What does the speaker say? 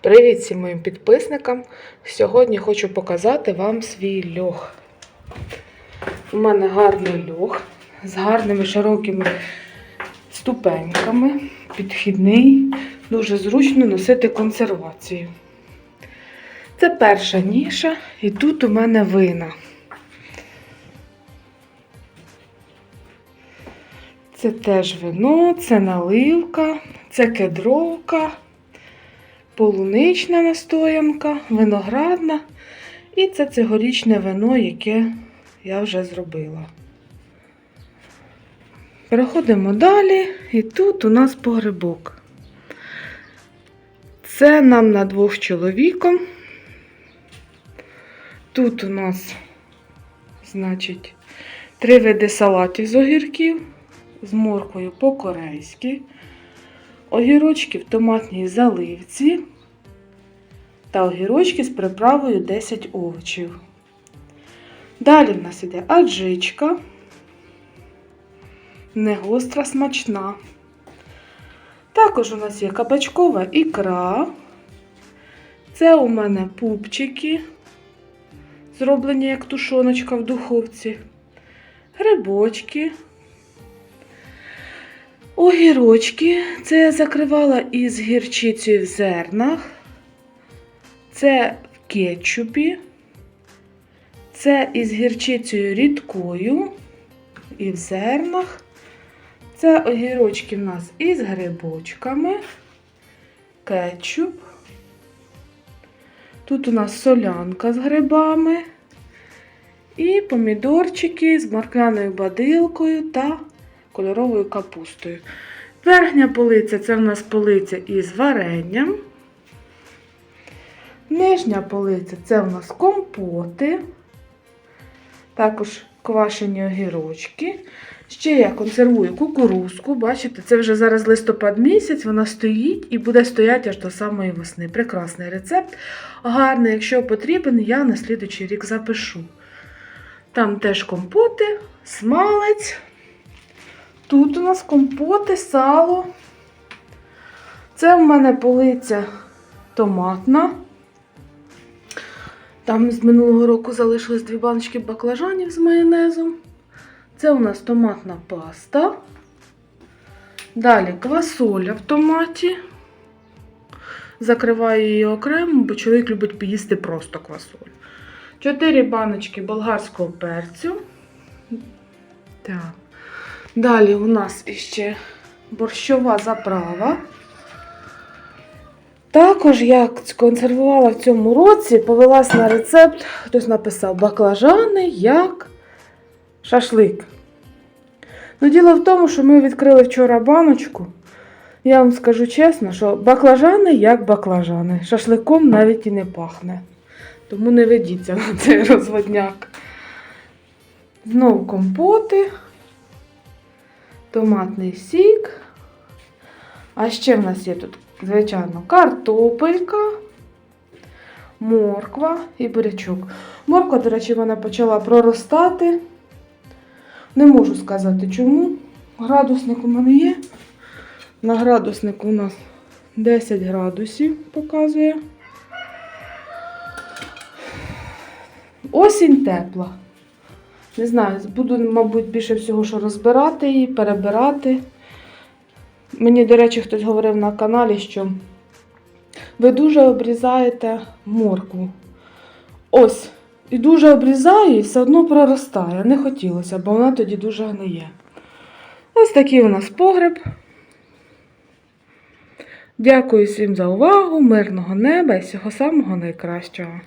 Привіт всім моїм підписникам! Сьогодні хочу показати вам свій льох. У мене гарний льох з гарними широкими ступеньками, підхідний, дуже зручно носити консервацію. Це перша ніша, і тут у мене вина. Це теж вино, це наливка, це кедровка полунична настоянка, виноградна. І це цьогорічне вино, яке я вже зробила. Переходимо далі, і тут у нас погребок. Це нам на двох чоловіком. Тут у нас, значить, три види салатів з огірків, з морквою по-корейськи огірочки в томатній заливці та огірочки з приправою 10 овочів. Далі в нас іде аджичка, негостра смачна. Також у нас є кабачкова ікра. Це у мене пупчики, зроблені як тушоночка в духовці, грибочки. Огірочки. Це я закривала із гірчицею в зернах. Це в кетчупі. Це із гірчицею рідкою і в зернах. Це огірочки в нас із грибочками, кетчуп. Тут у нас солянка з грибами. І помідорчики з морквяною бадилкою та кольоровою капустою. Верхня полиця це в нас полиця із варенням. Нижня полиця це в нас компоти, також квашені огірочки. Ще я консервую кукурузку. Бачите, це вже зараз листопад місяць, вона стоїть і буде стояти аж до самої весни. Прекрасний рецепт. Гарний, якщо потрібен, я на слідучий рік запишу. Там теж компоти, смалець. Тут у нас компоти, сало. Це в мене полиця томатна. Там з минулого року залишились дві баночки баклажанів з майонезом. Це у нас томатна паста. Далі квасоля в томаті. Закриваю її окремо, бо чоловік любить поїсти просто квасолю. Чотири баночки болгарського перцю. Так. Далі у нас іще борщова заправа. Також я консервувала в цьому році, повелась на рецепт, хтось написав баклажани як шашлик. Ну, Діло в тому, що ми відкрили вчора баночку. Я вам скажу чесно, що баклажани як баклажани. Шашликом навіть і не пахне. Тому не ведіться на цей розводняк. Знову компоти томатний сік. А ще в нас є тут, звичайно, картопелька, морква і бурячок. Морква, до речі, вона почала проростати. Не можу сказати чому. Градусник у мене є. На градуснику у нас 10 градусів показує. Осінь тепла. Не знаю, буду, мабуть, більше всього, що розбирати її, перебирати. Мені, до речі, хтось говорив на каналі, що ви дуже обрізаєте моркву. Ось, і дуже обрізаю, і все одно проростає. Не хотілося, бо вона тоді дуже гниє. Ось такий у нас погреб. Дякую всім за увагу, мирного неба і всього самого найкращого.